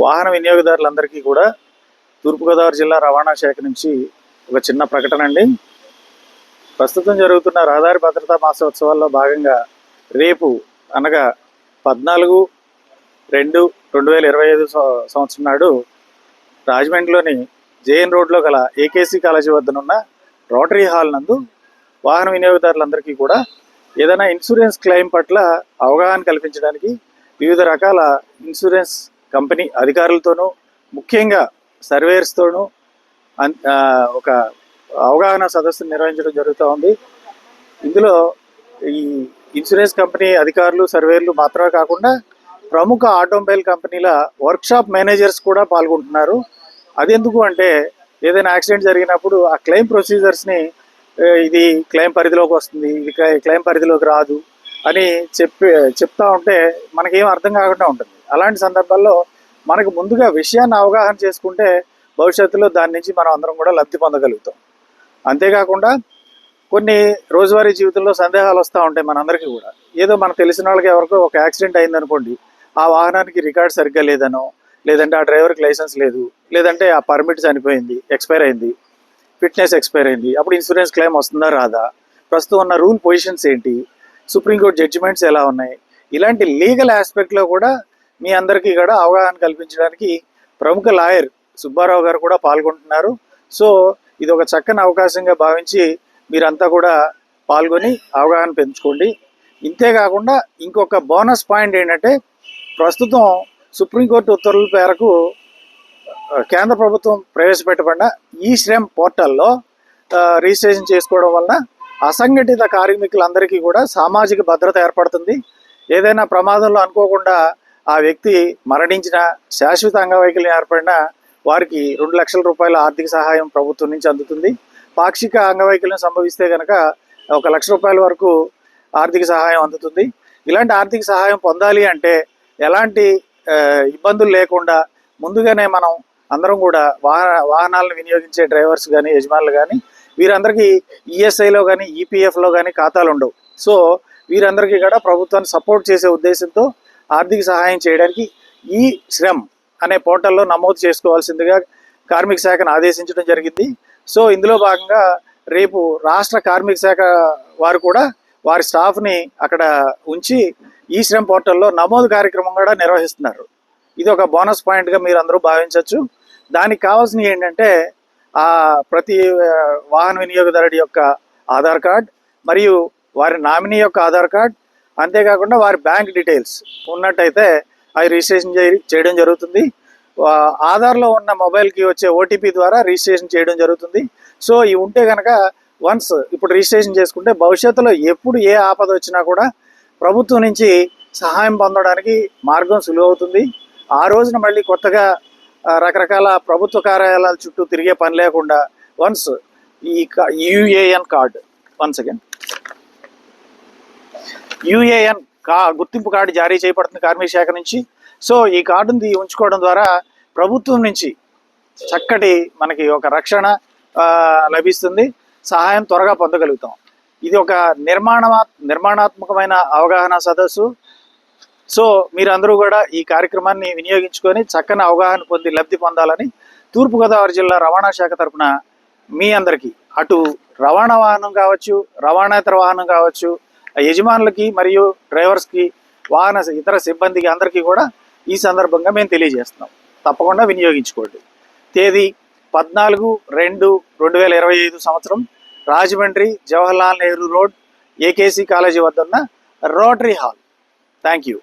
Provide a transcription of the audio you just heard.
వాహన వినియోగదారులందరికీ కూడా తూర్పుగోదావరి జిల్లా రవాణా శాఖ నుంచి ఒక చిన్న ప్రకటన అండి. ప్రస్తుతం జరుగుతున్న రహదారి భద్రతా మాసోత్సవాల్లో భాగంగా రేపు అనగా పద్నాలుగు రెండు రెండు వేల ఇరవై ఐదు సంవత్సరం నాడు రాజమండ్రిలోని జేఎన్ రోడ్లో గల ఏకేసీ కాలేజీ వద్దనున్న రోటరీ హాల్ నందు వాహన వినియోగదారులందరికీ కూడా ఏదైనా ఇన్సూరెన్స్ క్లెయిమ్ పట్ల అవగాహన కల్పించడానికి వివిధ రకాల ఇన్సూరెన్స్ కంపెనీ అధికారులతోనూ ముఖ్యంగా సర్వేయర్స్తోనూ అన్- ఒక అవగాహన సదస్సును నిర్వహించడం జరుగుతూ ఉంది. ఇందులో ఈ ఇన్సూరెన్స్ కంపెనీ అధికారులు సర్వేర్లు మాత్రమే కాకుండా ప్రముఖ ఆటోమొబైల్ కంపెనీల వర్క్షాప్ మేనేజర్స్ కూడా పాల్గొంటున్నారు. అది ఎందుకు అంటే ఏదైనా యాక్సిడెంట్ జరిగినప్పుడు ఆ క్లెయిమ్ ప్రొసీజర్స్ని ఇది క్లెయిమ్ పరిధిలోకి వస్తుంది ఇది క్లెయిమ్ పరిధిలోకి రాదు. అని చెప్పి చెప్తా ఉంటే మనకేం అర్థం కాకుండా ఉంటుంది. అలాంటి సందర్భాల్లో మనకు ముందుగా విషయాన్ని అవగాహన చేసుకుంటే భవిష్యత్తులో దాని నుంచి మనం అందరం కూడా లబ్ధి పొందగలుగుతాం. అంతేకాకుండా కొన్ని రోజువారీ జీవితంలో సందేహాలు వస్తూ ఉంటాయి మనందరికీ కూడా. ఏదో మనకు తెలిసిన వాళ్ళకి ఎవరికో ఒక యాక్సిడెంట్ అయిందనుకోండి ఆ వాహనానికి రికార్డ్ సరిగ్గా లేదనో లేదంటే ఆ డ్రైవర్కి లైసెన్స్ లేదు లేదంటే ఆ పర్మిట్ చనిపోయింది ఎక్స్పైర్ అయింది ఫిట్నెస్ ఎక్స్పైర్ అయింది అప్పుడు ఇన్సూరెన్స్ క్లెయిమ్ వస్తుందా రాదా ప్రస్తుతం ఉన్న రూల్ పొజిషన్స్ ఏంటి సుప్రీంకోర్టు జడ్జిమెంట్స్ ఎలా ఉన్నాయి? ఇలాంటి లీగల్ ఆస్పెక్ట్లో కూడా మీ అందరికీ కూడా అవగాహన కల్పించడానికి ప్రముఖ లాయర్ సుబ్బారావు గారు కూడా పాల్గొంటున్నారు. సో ఇది ఒక చక్కని అవకాశంగా భావించి మీరంతా కూడా పాల్గొని అవగాహన పెంచుకోండి. ఇంతేకాకుండా ఇంకొక బోనస్ పాయింట్ ఏంటంటే ప్రస్తుతం సుప్రీంకోర్టు ఉత్తర్వుల మేరకు కేంద్ర ప్రభుత్వం ప్రవేశపెట్టబడిన ఈ శ్రమ్ పోర్టల్లో రిజిస్ట్రేషన్ చేసుకోవడం వలన అసంఘటిత కార్మికులందరికీ కూడా సామాజిక భద్రత ఏర్పడుతుంది. ఏదైనా ప్రమాదంలో అనుకోకుండా ఆ వ్యక్తి మరణించిన శాశ్వత అంగవైకల్యం ఏర్పడిన వారికి రెండు లక్షల రూపాయల ఆర్థిక సహాయం ప్రభుత్వం నుంచి అందుతుంది. పాక్షిక అంగవైకల్యం సంభవిస్తే కనుక ఒక లక్ష రూపాయల వరకు ఆర్థిక సహాయం అందుతుంది. ఇలాంటి ఆర్థిక సహాయం పొందాలి అంటే ఎలాంటి ఇబ్బందులు లేకుండా ముందుగానే మనం అందరం కూడా వాహన వాహనాలను వినియోగించే డ్రైవర్స్ కానీ యజమానులు కానీ వీరందరికీ ఈఎస్ఐలో కానీ ఈపీఎఫ్లో కానీ ఖాతాలు ఉండవు. సో వీరందరికీ కూడా ప్రభుత్వాన్ని సపోర్ట్ చేసే ఉద్దేశంతో ఆర్థిక సహాయం చేయడానికి ఈ శ్రమ్ అనే పోర్టల్లో నమోదు చేసుకోవాల్సిందిగా కార్మిక శాఖను ఆదేశించడం జరిగింది. సో ఇందులో భాగంగా రేపు రాష్ట్ర కార్మిక శాఖ వారు కూడా వారి స్టాఫ్ని అక్కడ ఉంచి ఈ శ్రమ్ పోర్టల్లో నమోదు కార్యక్రమం కూడా నిర్వహిస్తున్నారు. ఇది ఒక బోనస్ పాయింట్గా మీరు అందరూ భావించవచ్చు దానికి కావాల్సినవి ఏంటంటే ఆ ప్రతి వాహన వినియోగదారుడి యొక్క ఆధార్ కార్డ్ మరియు వారి నామినీ యొక్క ఆధార్ కార్డ్ అంతేకాకుండా వారి బ్యాంక్ డీటెయిల్స్ ఉన్నట్టయితే అవి రిజిస్ట్రేషన్ చేయ- చేయడం జరుగుతుంది. ఆధార్లో ఉన్న మొబైల్కి వచ్చే ఓటీపీ ద్వారా రిజిస్ట్రేషన్ చేయడం జరుగుతుంది. సో ఇవి ఉంటే కనుక వన్స్ ఇప్పుడు రిజిస్ట్రేషన్ చేసుకుంటే భవిష్యత్తులో ఎప్పుడు ఏ ఆపద వచ్చినా కూడా ప్రభుత్వం నుంచి సహాయం పొందడానికి మార్గం సులువవుతుంది. ఆ రోజున మళ్ళీ కొత్తగా రకరకాల ప్రభుత్వ కార్యాలయాల చుట్టూ తిరిగే పని లేకుండా వన్స్ ఈ UAN card once again UAN కా గుర్తింపు కార్డు జారీ చేయబడుతుంది కార్మిక శాఖ నుంచి. సో ఈ కార్డుని ఉంచుకోవడం ద్వారా ప్రభుత్వం నుంచి చక్కటి మనకి ఒక రక్షణ లభిస్తుంది. సహాయం త్వరగా పొందగలుగుతాం. ఇది ఒక నిర్మాణమా నిర్మాణాత్మకమైన అవగాహన సదస్సు. సో మీరందరూ కూడా ఈ కార్యక్రమాన్ని వినియోగించుకొని చక్కని అవగాహన పొంది లబ్ధి పొందాలని తూర్పుగోదావరి జిల్లా రవాణా శాఖ తరఫున మీ అందరికీ. అటు రవాణా వాహనం కావచ్చు రవాణాతర వాహనం కావచ్చు యజమానులకి మరియు డ్రైవర్స్కి వాహన ఇతర సిబ్బందికి అందరికీ కూడా ఈ సందర్భంగా మేము తెలియజేస్తున్నాం. తప్పకుండా వినియోగించుకోండి. తేదీ పద్నాలుగు రెండు రెండు వేల ఇరవై ఐదు సంవత్సరం Rajahmundry Jawaharlal Nehru road AKC college వద్ద ఉన్న రోటరీ హాల్. Thank you